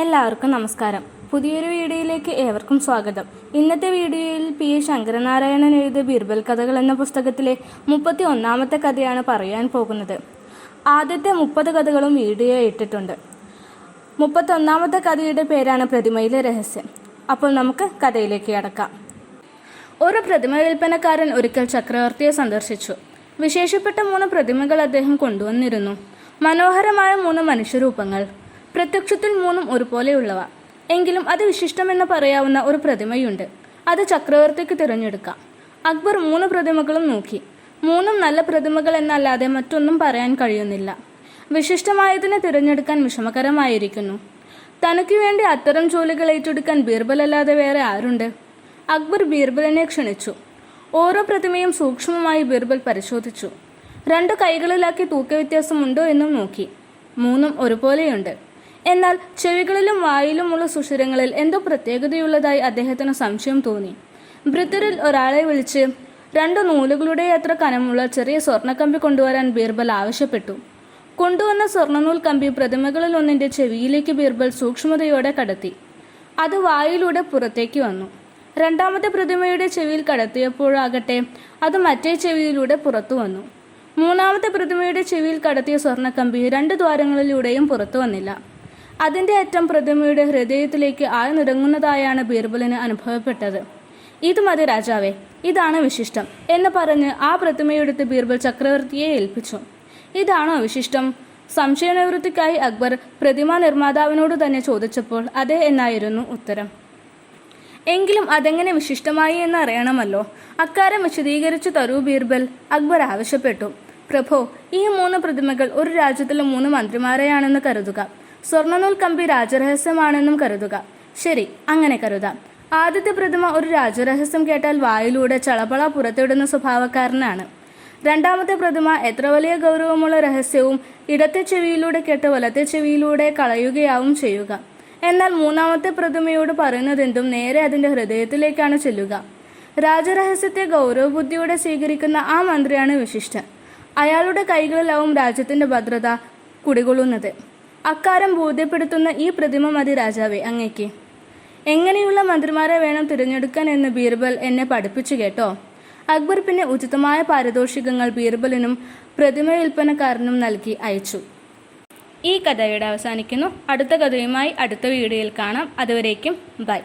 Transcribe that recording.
എല്ലാവർക്കും നമസ്കാരം. പുതിയൊരു വീഡിയോയിലേക്ക് ഏവർക്കും സ്വാഗതം. ഇന്നത്തെ വീഡിയോയിൽ പി എ ശങ്കരനാരായണൻ എഴുതിയ ബീർബൽ കഥകൾ എന്ന പുസ്തകത്തിലെ മുപ്പത്തി ഒന്നാമത്തെ കഥയാണ് പറയാൻ പോകുന്നത്. ആദ്യത്തെ മുപ്പത് കഥകളും വീഡിയോ ഇട്ടിട്ടുണ്ട്. മുപ്പത്തൊന്നാമത്തെ കഥയുടെ പേരാണ് പ്രതിമയിലെ രഹസ്യം. അപ്പോൾ നമുക്ക് കഥയിലേക്ക് കടക്കാം. ഒരു പ്രതിമ വിൽപ്പനക്കാരൻ ഒരിക്കൽ ചക്രവർത്തിയെ സന്ദർശിച്ചു. വിശേഷപ്പെട്ട മൂന്ന് പ്രതിമകൾ അദ്ദേഹം കൊണ്ടുവന്നിരുന്നു. മനോഹരമായ മൂന്ന് മനുഷ്യരൂപങ്ങൾ. പ്രത്യക്ഷത്തിൽ മൂന്നും ഒരുപോലെയുള്ളവ. എങ്കിലും അത് വിശിഷ്ടമെന്ന് പറയാവുന്ന ഒരു പ്രതിമയുണ്ട്. അത് ചക്രവർത്തിക്ക് തിരഞ്ഞെടുക്കാം. അക്ബർ മൂന്ന് പ്രതിമകളും നോക്കി. മൂന്നും നല്ല പ്രതിമകൾ എന്നല്ലാതെ മറ്റൊന്നും പറയാൻ കഴിയുന്നില്ല. വിശിഷ്ടമായതിനെ തിരഞ്ഞെടുക്കാൻ വിഷമകരമായിരിക്കുന്നു. തനിക്ക് വേണ്ടി അത്തരം ജോലികൾ ഏറ്റെടുക്കാൻ ബീർബൽ അല്ലാതെ വേറെ ആരുണ്ട്? അക്ബർ ബീർബലിനെ ക്ഷണിച്ചു. ഓരോ പ്രതിമയും സൂക്ഷ്മമായി ബീർബൽ പരിശോധിച്ചു. രണ്ട് കൈകളിലാക്കി തൂക്ക വ്യത്യാസമുണ്ടോ എന്നും നോക്കി. മൂന്നും ഒരുപോലെയുണ്ട്. എന്നാൽ ചെവികളിലും വായിലുമുള്ള സുഷിരങ്ങളിൽ എന്തോ പ്രത്യേകതയുള്ളതായി അദ്ദേഹത്തിന് സംശയം തോന്നി. വൃദ്ധരിൽ ഒരാളെ വിളിച്ച് രണ്ട് നൂലുകളുടെ അത്ര കനമുള്ള ചെറിയ സ്വർണക്കമ്പി കൊണ്ടുവരാൻ ബീർബൽ ആവശ്യപ്പെട്ടു. കൊണ്ടുവന്ന സ്വർണനൂൽ കമ്പി പ്രതിമകളിൽ ഒന്നിന്റെ ചെവിയിലേക്ക് ബീർബൽ സൂക്ഷ്മതയോടെ കടത്തി. അത് വായിലൂടെ പുറത്തേക്ക് വന്നു. രണ്ടാമത്തെ പ്രതിമയുടെ ചെവിയിൽ കടത്തിയപ്പോഴാകട്ടെ അത് മറ്റേ ചെവിയിലൂടെ പുറത്തു വന്നു. മൂന്നാമത്തെ പ്രതിമയുടെ ചെവിയിൽ കടത്തിയ സ്വർണക്കമ്പി രണ്ട് ദ്വാരങ്ങളിലൂടെയും പുറത്തു വന്നില്ല. അതിന്റെ അറ്റം പ്രതിമയുടെ ഹൃദയത്തിലേക്ക് ആഴ്ന്നിറങ്ങുന്നതായാണ് ബീർബലിന് അനുഭവപ്പെട്ടത്. ഇത് മതി രാജാവേ ഇതാണ് വിശിഷ്ടം എന്ന് പറഞ്ഞ് ആ പ്രതിമയെടുത്ത് ബീർബൽ ചക്രവർത്തിയെ ഏൽപ്പിച്ചു. ഇതാണോ വിശിഷ്ടം? സംശയനിവൃത്തിക്കായി അക്ബർ പ്രതിമ നിർമ്മാതാവിനോട് തന്നെ ചോദിച്ചപ്പോൾ അതെ എന്നായിരുന്നു ഉത്തരം. എങ്കിലും അതെങ്ങനെ വിശിഷ്ടമായി എന്ന് അറിയണമല്ലോ. അക്കാര്യം വിശദീകരിച്ചു തരൂ ബീർബൽ അക്ബർ ആവശ്യപ്പെട്ടു. പ്രഭോ ഈ മൂന്ന് പ്രതിമകൾ ഒരു രാജ്യത്തിലെ മൂന്ന് മന്ത്രിമാരെയാണെന്ന് കരുതുക. സ്വർണനൂൽ കമ്പി രാജരഹസ്യമാണെന്നും കരുതുക. ശരി അങ്ങനെ കരുതാം. ആദ്യത്തെ പ്രതിമ ഒരു രാജരഹസ്യം കേട്ടാൽ വായിലൂടെ ചളപള പുറത്തിടുന്ന സ്വഭാവക്കാരനാണ്. രണ്ടാമത്തെ പ്രതിമ എത്ര വലിയ ഗൗരവമുള്ള രഹസ്യവും ഇടത്തെ ചെവിയിലൂടെ കേട്ട് വലത്തെ ചെവിയിലൂടെ കളയുകയാവും ചെയ്യുക. എന്നാൽ മൂന്നാമത്തെ പ്രതിമയോട് പറയുന്നതെന്തും നേരെ അതിന്റെ ഹൃദയത്തിലേക്കാണ് ചെല്ലുക. രാജരഹസ്യത്തെ ഗൗരവബുദ്ധിയോടെ സ്വീകരിക്കുന്ന ആ മന്ത്രിയാണ് വിശിഷ്ടൻ. അയാളുടെ കൈകളിലാവും രാജ്യത്തിന്റെ ഭദ്രത കുടികൊള്ളുന്നത്. അക്കാരം ബോധ്യപ്പെടുത്തുന്ന ഈ പ്രതിമ മതി രാജാവേ അങ്ങയ്ക്ക്. എങ്ങനെയുള്ള മന്ത്രിമാരെ വേണം തിരഞ്ഞെടുക്കാൻ എന്ന് ബീർബൽ എന്നെ പഠിപ്പിച്ചു കേട്ടോ. അക്ബർ പിന്നെ ഉചിതമായ പാരിതോഷികങ്ങൾ ബീർബലിനും പ്രതിമ വിൽപ്പനക്കാരനും നൽകി അയച്ചു. ഈ കഥയുടെ അവസാനിക്കുന്നു. അടുത്ത കഥയുമായി അടുത്ത വീഡിയോയിൽ കാണാം. അതുവരേക്കും ബൈ.